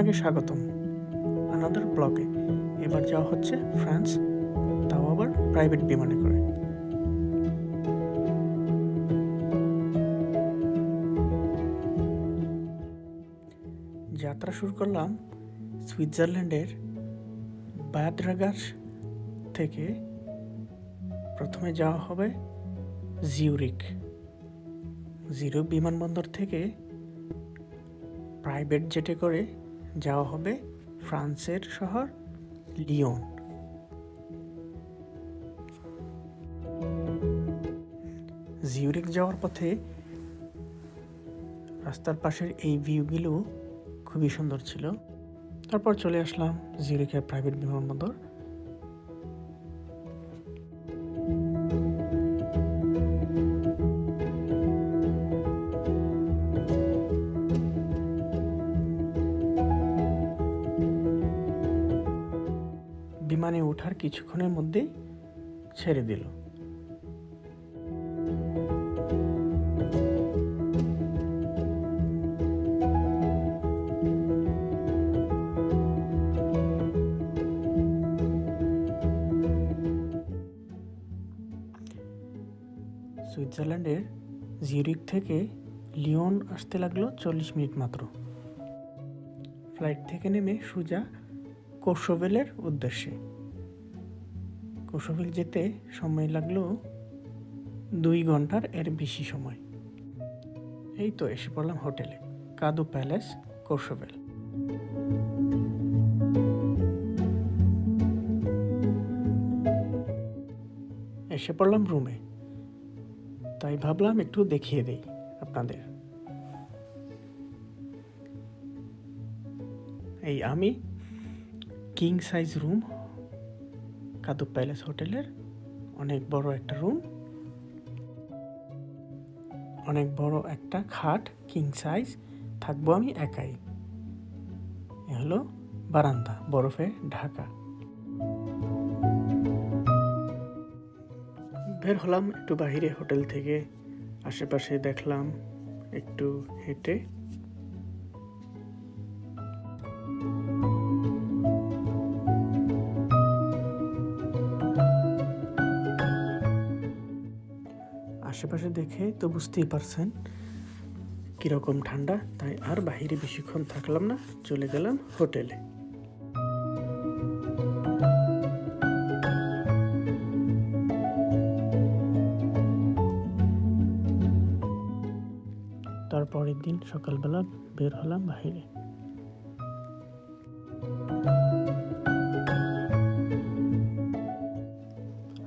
আপনাকে স্বাগতম। আনাদার ব্লকে এবার যাওয়া হচ্ছে ফ্রান্স, তাও আবার প্রাইভেট বিমানে করে। যাত্রা শুরু করলাম সুইজারল্যান্ডের বায়াদ্রাগার থেকে। প্রথমে যাওয়া হবে জিউরিক। জিরো বিমানবন্দর থেকে প্রাইভেট জেটে করে যাওয়া হবে ফ্রান্সের শহর লিওন। জিউরিক যাওয়ার পথে রাস্তার পাশের এই ভিউগুলো খুবই সুন্দর ছিল। তারপর চলে আসলাম জিউরিকের প্রাইভেট বিমানবন্দর। বিমানে ওঠার কিছুক্ষণের মধ্যেই ছেড়ে দিল। সুইজারল্যান্ডের জিউরিক থেকে লিওন আসতে লাগল চল্লিশ মিনিট মাত্র। ফ্লাইট থেকে নেমে সুজা কোর্সোভেলের উদ্দেশ্যে। কোর্সোভেল যেতে সময় লাগল দুই ঘণ্টার এর বেশি সময়। এই তো এসে পড়লাম হোটেলে, কাদু প্যালেস কোর্সোভেল এসে পড়লাম রুমে। তাই ভাবলাম একটু দেখিয়ে দেই আপনাদের। এই আমি কিং সাইজ রুম কাদু প্যালেস হোটেলের অনেক বড় একটা রুম অনেক বড় একটা খাট কিং সাইজ থাকব আমি একাই। এ হলো বারান্দা, বরফে ঢাকা। বের হলাম একটু বাইরে হোটেল থেকে, আশেপাশে দেখলাম, একটু হেঁটে। আশেপাশে দেখে তো বুঝতেই পারছেন কীরকম ঠান্ডা, তাই আর বাহিরে বেশিক্ষণ থাকলাম না, চলে গেলাম হোটেলে। তারপরের দিন সকালবেলা বের হলাম বাহিরে।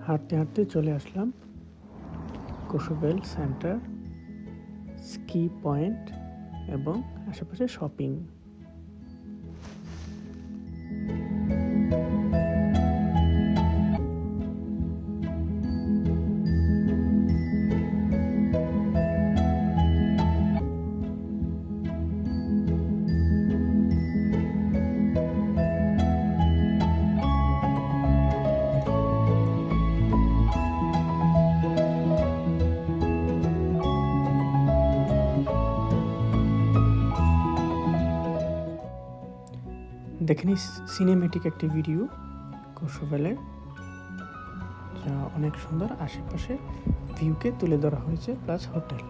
হাঁটতে হাঁটতে চলে আসলাম কোসোভেল সেন্টার স্কি পয়েন্ট এবং আশেপাশে শপিং। দেখে নিই সিনেমেটিক একটি ভিডিও কৌশবেলের যা অনেক সুন্দর আশেপাশে ভিউকে তুলে ধরা হয়েছে প্লাস হোটেল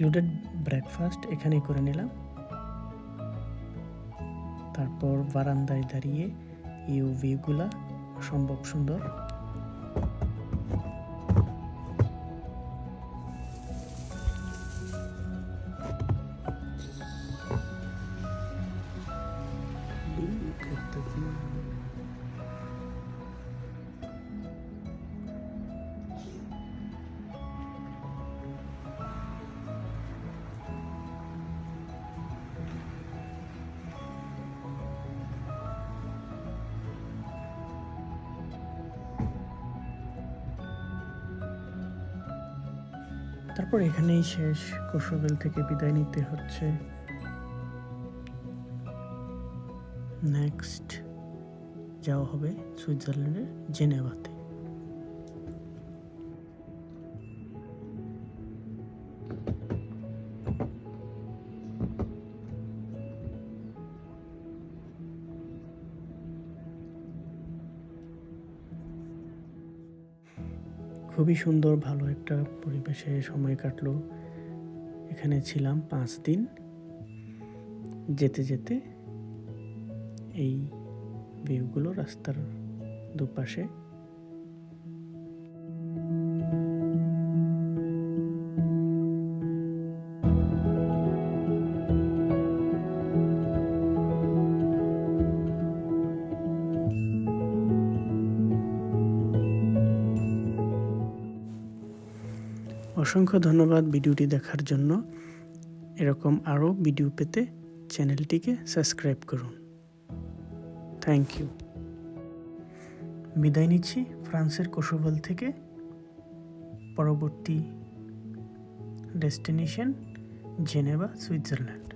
ইনক্লুডেড ব্রেকফাস্ট এখানে করে নিলাম। তারপর বারান্দায় দাঁড়িয়ে ইউ ভিউগুলা সম্ভব সুন্দর। তারপর এখানেই শেষ। কৌশবেল থেকে বিদায় নিতে হচ্ছে। নেক্সট যাওয়া হবে সুইজারল্যান্ডের জেনেভাতে। খুবই সুন্দর, ভালো একটা পরিবেশে সময় কাটলো। এখানে ছিলাম পাঁচ দিন। যেতে যেতে এই ভিউগুলো রাস্তার দুপাশে অসংখ্য ধন্যবাদ ভিডিওটি দেখার জন্য। এরকম আরও ভিডিও পেতে চ্যানেলটিকে সাবস্ক্রাইব করুন। Thank you. বিদায় নিচ্ছি ফ্রান্সের কোশোভেল থেকে। পরবর্তী ডেস্টিনেশন জেনেভা, সুইজারল্যান্ড।